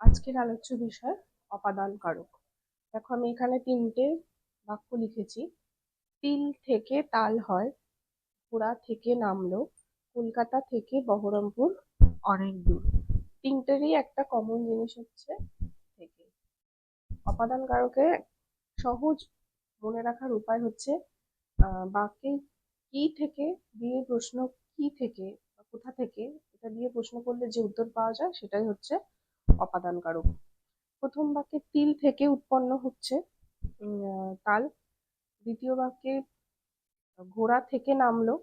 আজকের আলোচ্য বিষয় অপাদান কারক দেখো, আমি এখানে তিনটে বাক্য লিখেছি। তিল থেকে তাল হয় ঘোড়া থেকে নামলো, কলকাতা থেকে বহরমপুর অনেক দূর তিনটেরই একটা কমন জিনিস হচ্ছে থেকে। অপাদান কারকে সহজ মনে রাখার উপায় হচ্ছে বাক্যে কি থেকে দিয়ে প্রশ্ন কি থেকে কোথা থেকে, এটা দিয়ে প্রশ্ন করলে যে উত্তর পাওয়া যায়, সেটাই হচ্ছে অপাদান কারক প্রথম বাক্যে তিল থেকে উৎপন্ন হচ্ছে তাল। দ্বিতীয় বাক্যে ঘোড়া থেকে নামলো।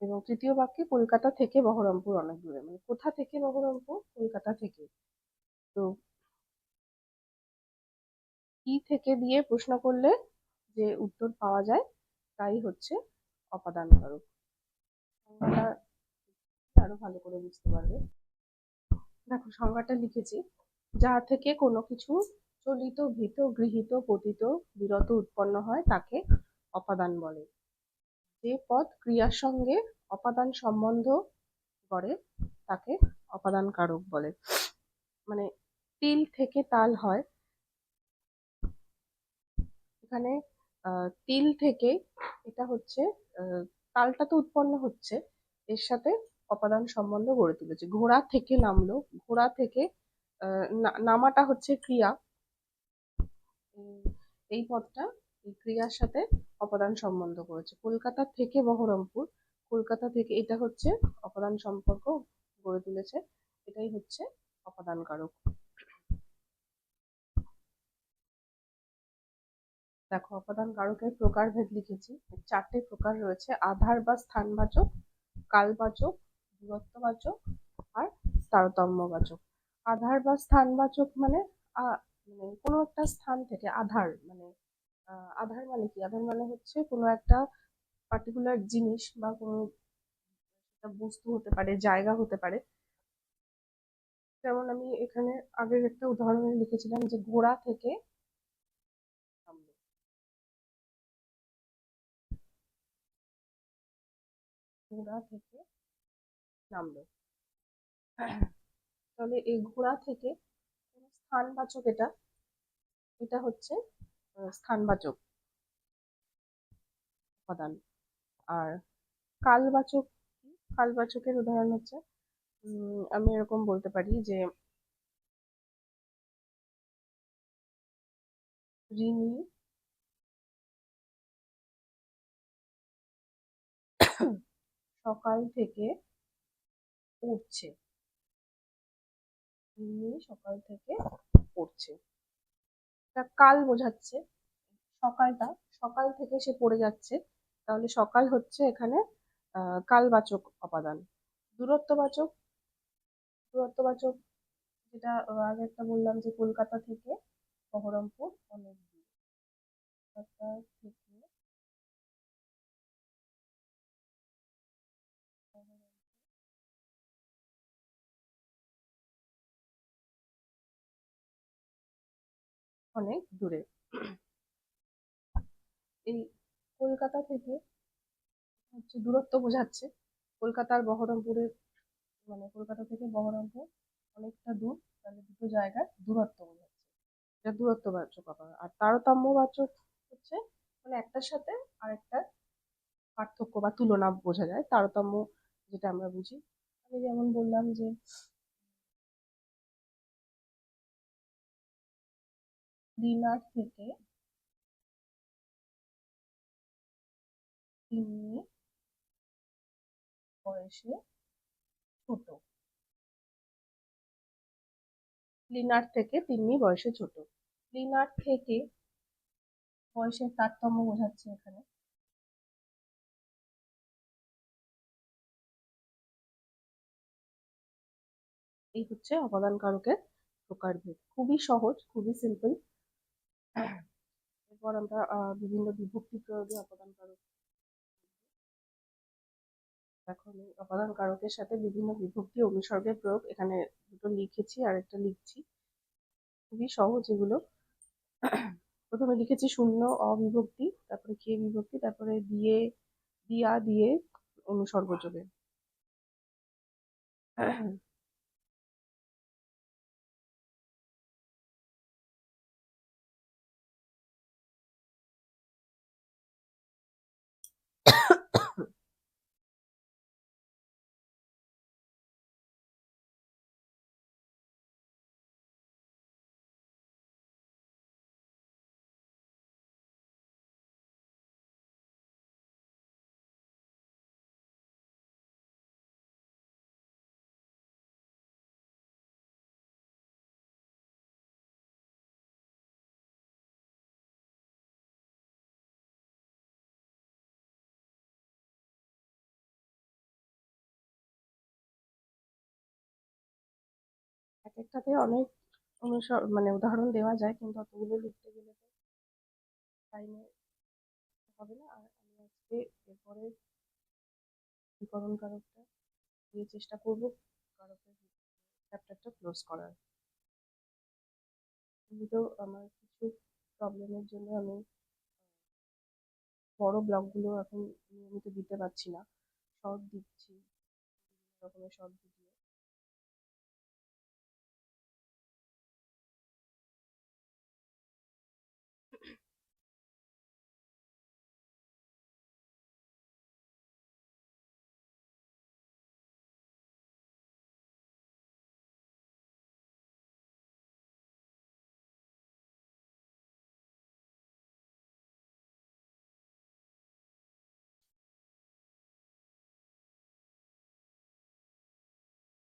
এবং তৃতীয় বাক্যে কলকাতা থেকে বহরমপুর, অনেক দূরে। মানে কোথা থেকে বহরমপুর? কলকাতা থেকে। তো কি থেকে দিয়ে প্রশ্ন করলে যে উত্তর পাওয়া যায়, তাই হচ্ছে অপাদান আরও ভালো করে বুঝতে পারবে। দেখো, সংজ্ঞাটা লিখেছি। যা থেকে কোনো কিছু চলিত, ভীত, গৃহীত, পতিত, বিরত, উৎপন্ন হয়, তাকে অপাদান বলে। যে পদ ক্রিয়ার সঙ্গে অপাদান সম্বন্ধ করে তাকে অপাদান কারক বলে। মানে তিল থেকে তাল হয়। এখানে তিল থেকে এটা হচ্ছে তালটা তো উৎপন্ন হচ্ছে, এর সাথে অপাদান সম্বন্ধ গড়ে তুলেছে। ঘোড়া থেকে নামলো। ঘোড়া থেকে নামাটা হচ্ছে ক্রিয়া। এই পদটা ক্রিয়ার সাথে অপাদান সম্বন্ধ করেছে। কলকাতা থেকে বহরমপুর। কলকাতা থেকে এটা হচ্ছে অপাদান সম্পর্ক গড়ে তুলেছে। এটাই হচ্ছে অপাদান কারক দেখো অপাদান কারকের প্রকারভেদ লিখেছি। চারটে প্রকার রয়েছে। আধার বা স্থানবাচক, কালবাচক দূরত্ববাচক আর তারতম্যবাচক আধার বা স্থানবাচক মানে মানে কোনো একটা স্থান থেকে আধার মানে আধার মানে কি? আধার মানে হচ্ছে কোনো একটা পার্টিকুলার জিনিস বা কোনো বস্তু হতে পারে, জায়গা হতে পারে। যেমন আমি এখানে আগের একটা উদাহরণে লিখেছিলাম যে ঘোড়া থেকে ঘোড়া থেকে নামলো। তাহলে এই ঘোড়া থেকে স্থানবাচক এটা এটা হচ্ছে স্থানবাচক উপাদান। আর কালবাচক, কালবাচকের উদাহরণ হচ্ছে আমি এরকম বলতে পারি যে সকাল থেকে পড়ছে। সকাল থেকে পড়ছে। এটা কাল বোঝাচ্ছে। সকালটা, সকাল থেকে সে পড়ে যাচ্ছে। তাহলে সকাল হচ্ছে এখানে কালবাচক উপাদান দূরত্ববাচক দূরত্ববাচক যেটা আগে একটা বললাম যে কলকাতা থেকে বহরমপুর অনেক দূর। কলকাতা থেকে অনেক দূরে। এই কলকাতা থেকে হচ্ছে দূরত্ব বোঝাচ্ছে। কলকাতার বহরমপুরের মানে কলকাতা থেকে বহরমপুর অনেকটা দূর, তাহলে দুটো জায়গার দূরত্ব বোঝাচ্ছে। এটা দূরত্ববাচক আবার। আর তারতম্যবাচক হচ্ছে মানে একটার সাথে আরেকটার পার্থক্য বা তুলনা বোঝা যায়। তারতম্য যেটা আমরা বুঝি। আমি যেমন বললাম যে দিনার থেকে বয়সে ছোট। লিনার থেকে তিনি বয়সে ছোট। লিনার থেকে বয়সের তারতম্য বোঝাচ্ছে এখানে। এই হচ্ছে অবদানকারকের প্রকারভেদ। খুবই সহজ, খুবই সিম্পল এরপর আমরা বিভিন্ন বিভক্তি প্রয়োগে অবদান কারক এখন অপাদান কারকের সাথে বিভিন্ন বিভক্তি অনুসর্গের প্রয়োগ এখানে দুটো লিখেছি আর একটা লিখছি। খুবই সহজ এগুলো। প্রথমে লিখেছি শূন্য, অবিভক্তি, তারপরে কে বিভক্তি, তারপরে দিয়ে, দিয়া দিয়ে অনুসর্গ যোগে। একটাতে অনেক অনুসর মানে উদাহরণ দেওয়া যায়, কিন্তু অতগুলো লিখতে গেলে তো টাইমে হবে না। আর আমি আজকে এরপরে বিকরণ কারকটা দিয়ে চেষ্টা করব কারকের চ্যাপ্টারটা ক্লোজ করার। এমনিতেও আমার কিছু প্রবলেমের জন্য আমি বড় ব্লগগুলো এখন নিয়মিত দিতে পারছি না। শর্ট দিচ্ছি রকমের শর্ট ভিডিও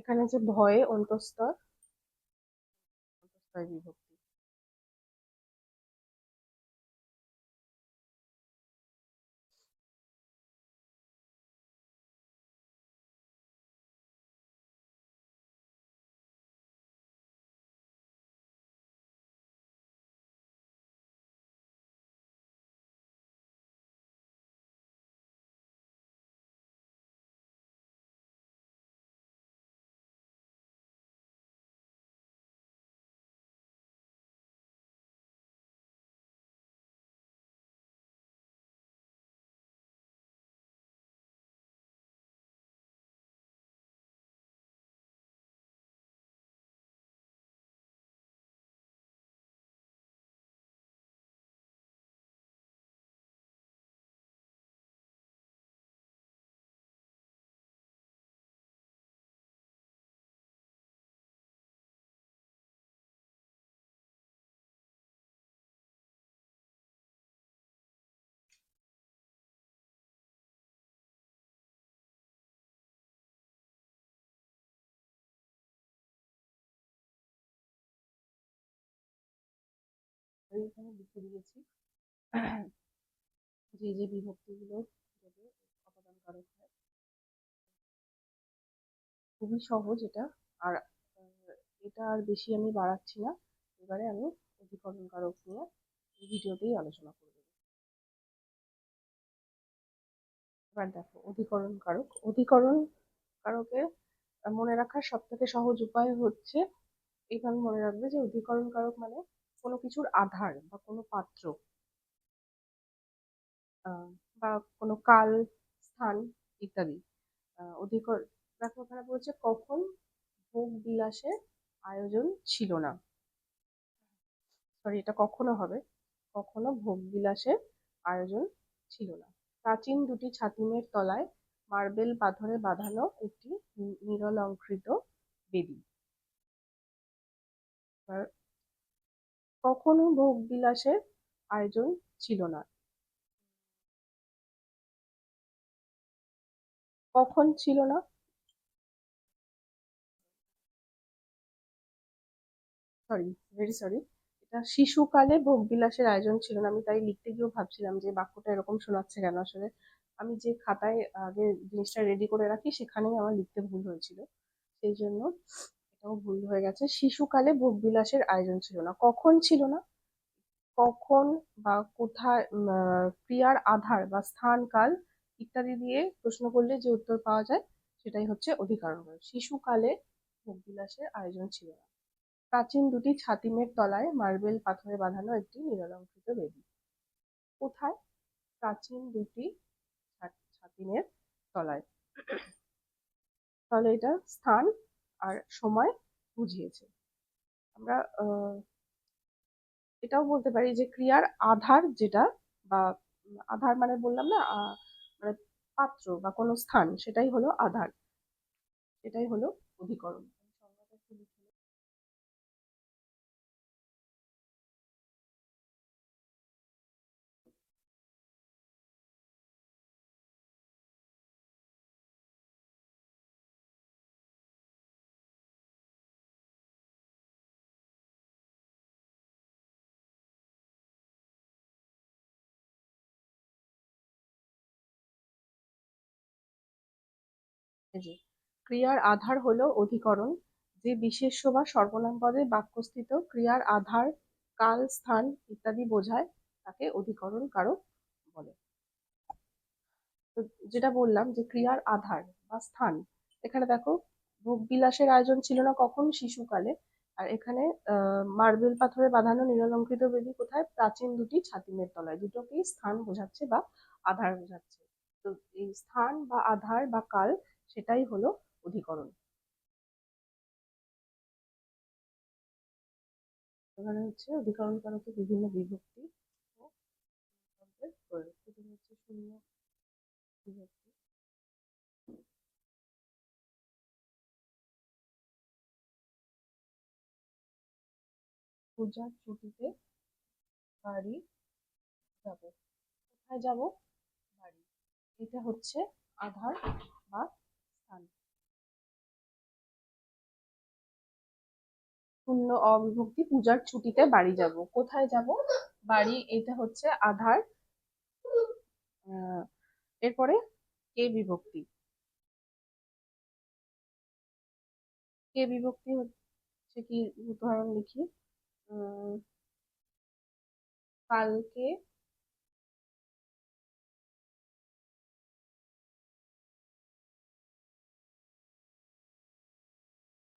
এখানে যে ভয়ে অন্তঃস্তর অন্তঃস্তয় বিভক্তি। এখানে লিখে দিয়েছি যে যে বিভক্তিগুলো দেবে অপাদান কারক হয়। খুবই সহজ এটা, আর এটা আর বেশি আমি বাড়াচ্ছি না। এবারে আমি অধিকরণ কারক নিয়ে এই ভিডিওতেই আলোচনা করব এবার দেখো অধিকরণ কারক অধিকরণ কারকে মনে রাখার সব থেকে সহজ উপায় হচ্ছে, এইভাবে মনে রাখবে যে অধিকরণ কারক মানে কোনো কিছুর আধার বা কোনো পাত্র বা কোনো কাল, স্থান ইত্যাদি। অধিকর ওখানে বলছে কখন ভোগ বিলাসের আয়োজন ছিল না। সরি এটা কখনো হবে, কখনো ভোগ বিলাসের আয়োজন ছিল না। প্রাচীন দুটি ছাতিমের তলায় মার্বেল পাথরে বাঁধানো একটি নিরলঙ্কৃত বেদি। কখনো ভোগ বিলাসের আয়োজন ছিল না। কখন ছিল না? সরি ভেরি সরি এটা শিশুকালে ভোগ বিলাসের আয়োজন ছিল না। আমি তাই লিখতে গিয়েও ভাবছিলাম যে বাক্যটা এরকম শোনাচ্ছে কেন? আসলে আমি যে খাতায় আগে জিনিসটা রেডি করে রাখি, সেখানেই আমার লিখতে ভুল হয়েছিল। সেই জন্য এটাও ভুল হয়ে গেছে। শিশুকালে ভোগ বিলাসের আয়োজন ছিল না। কখন ছিল না? কখন বা কোথায় ক্রিয়ার আধার বা স্থান কাল ইত্যাদি দিয়ে প্রশ্ন করলে যে উত্তর পাওয়া যায়, সেটাই হচ্ছে অধিকারণ শিশুকালে ভোগবিলাসের আয়োজন ছিল না। প্রাচীন দুটি ছাতিমের তলায় মার্বেল পাথরে বাঁধানো একটি নিরলঙ্কৃত বেদি। কোথায়? প্রাচীন দুটি ছাতিমের তলায়। তাহলে এটা স্থান আর সময় বুঝিয়েছে। আমরা এটাও বলতে পারি যে ক্রিয়ার আধার যেটা বা, আধার মানে বললাম না মানে পাত্র বা কোনো স্থান, সেটাই হলো আধার। এটাই হলো অধিকরণ। ক্রিয়ার আধার হলো অধিকরণ, যে বিশেষ্য বা সর্বনাম পদে বাক্যস্থিত ক্রিয়ার আধার, কাল, স্থান ইত্যাদি বোঝায়, তাকে অধিকরণ কারক বলে। যেটা বললাম যে ক্রিয়ার আধার বা স্থান, এখানে দেখো ভোগ বিলাসের আয়োজন ছিল না কখন? শিশুকালে। আর এখানে মার্বেল পাথরে বাঁধানো নিরলঙ্কৃত বেদি কোথায়? প্রাচীন দুটি ছাতিমের তলায়। দুটোকেই স্থান বোঝাচ্ছে বা আধার বোঝাচ্ছে। তো এই স্থান বা আধার বা কাল সেটাই হলো অধিকরণ। হচ্ছে অধিকরণ কারকে বিভিন্ন বিভক্তি ও পূজার ছুটিতে বাড়ি যাব। কোথায় যাব? বাড়ি। এটা হচ্ছে আধার বা স্থান। শূন্য অবিভক্তি পূজার ছুটিতে বাড়ি যাব। কোথায় যাব? বাড়ি, এটা হচ্ছে আধার। এরপরে কে বিভক্তি? কে বিভক্তি হচ্ছে কি? উদাহরণ লিখি। কালকে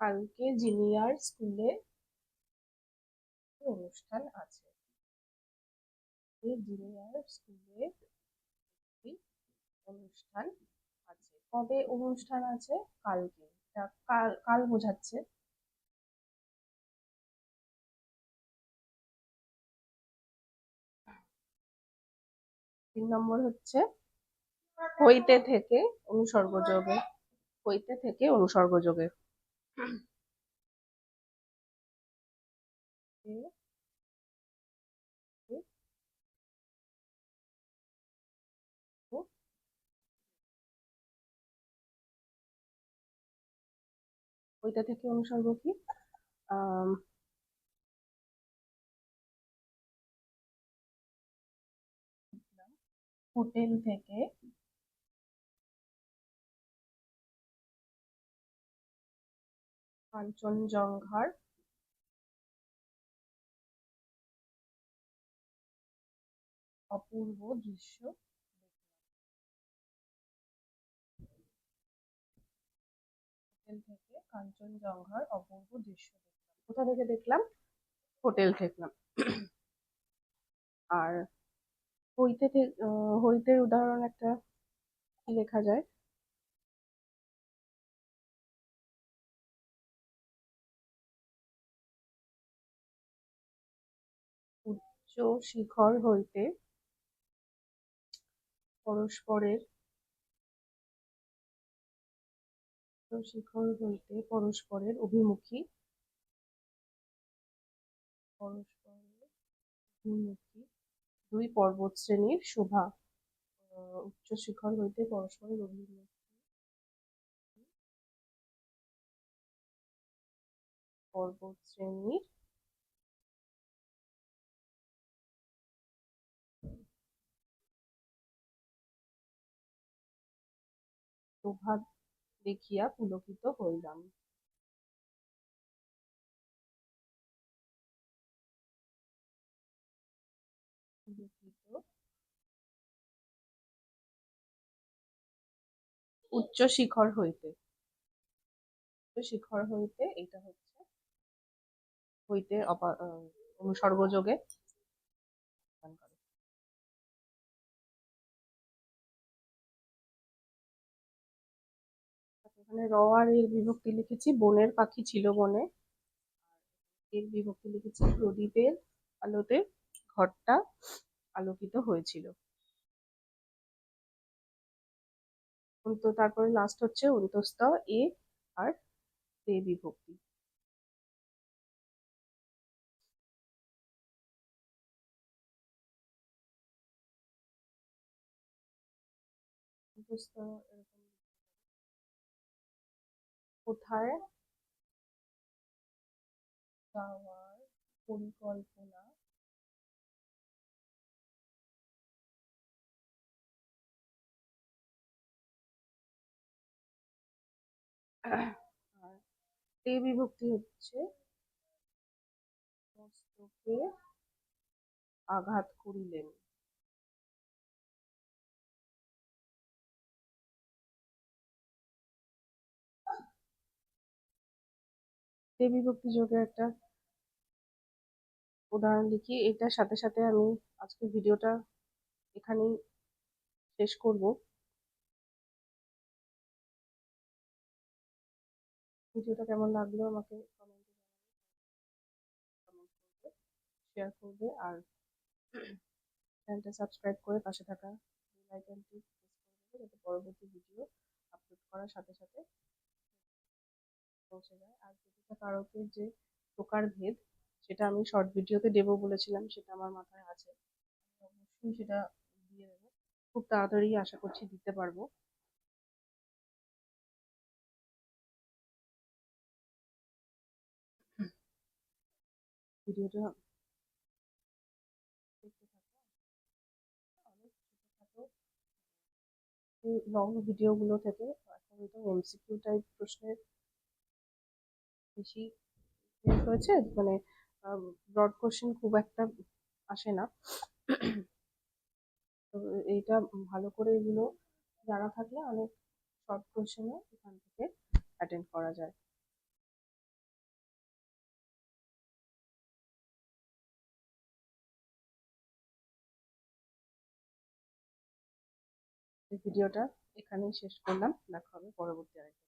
কালকে জিনিয়ার স্কুলে অনুষ্ঠান আছে। এই জিনিয়ার স্কুলে একটি অনুষ্ঠান আছে। কবে অনুষ্ঠান আছে? কালকে। কাল কাল বোঝাচ্ছে। তিন নম্বর হচ্ছে হইতে থেকে অনুসর্গ যোগে হইতে থেকে অনুসর্গ যোগে হইতে থেকে অনুসর্গ কি? হোটেল থেকে কাঞ্চনজঙ্ঘার অপূর্ব দৃশ্য হোটেল থেকে কাঞ্চনজঙ্ঘার অপূর্ব দৃশ্য কোথা থেকে দেখলাম? হোটেল থেকে আর হইতে থেকে হইতের উদাহরণ একটা লেখা যায়। উচ্চ শিখর হইতে পরস্পরের শিখর হইতে পরস্পরের অভিমুখী পরস্পরের অভিমুখী দুই পর্বত শ্রেণির শোভা উচ্চ শিখর হইতে পরস্পরের অভিমুখী পর্বত শ্রেণির শোভা দেখিয়া পুলকিত হইলাম। উচ্চ শিখর হইতে। উচ্চ শিখর হইতে এটা হচ্ছে হইতে অপা- এখানে র আর এর বিভক্তি লিখেছি, বনের পাখি ছিল বনে। এর বিভক্তি লিখেছি প্রদীপের আলোতে ঘরটা আলোকিত হয়েছিল। তো তারপরে লাস্ট হচ্ছে অন্তস্তা এ আর তে বিভক্তি। অন্তস্তা কোথায়? যাওয়ার পরিকল্পনা আর বিভক্তি হচ্ছে মস্তকে আঘাত করিলেন। তে বিভক্তি যোগে একটা উদাহরণ লিখি। এটার সাথে সাথে আমি আজকে ভিডিওটা এখানেই শেষ করব। ভিডিওটা কেমন লাগল আমাকে কমেন্টে শেয়ার করবে আর চ্যানেলটা সাবস্ক্রাইব করে পাশে থাকা বেল আইকনটি প্রেস করে দেবে যাতে পরবর্তী ভিডিও আপলোড করার সাথে সাথে পৌঁছে যায়। আর প্রতিটা কারকের যে প্রকার ভেদ সেটা আমি শর্ট ভিডিওতে দেবো বলেছিলাম, সেটা আমার মাথায় আছে। অবশ্যই সেটা দিয়ে দেবো। খুব তাড়াতাড়ি আশা করছি দিতে পারব। ভিডিওটা দেখতে থাকো। অনেক লং ভিডিওগুলো থেকে, এখন তো এমসিকিউ টাইপ প্রশ্নের বেশি হয়েছে মানে ব্রড কোশ্চেন খুব একটা আসে না। তো এইটা ভালো করে এগুলো জানা থাকলে অনেক শর্ট কোশ্চেনও এখান থেকে অ্যাটেন্ড করা যায়। ভিডিওটা এখানেই শেষ করলাম। দেখা হবে পরবর্তী আরেকটা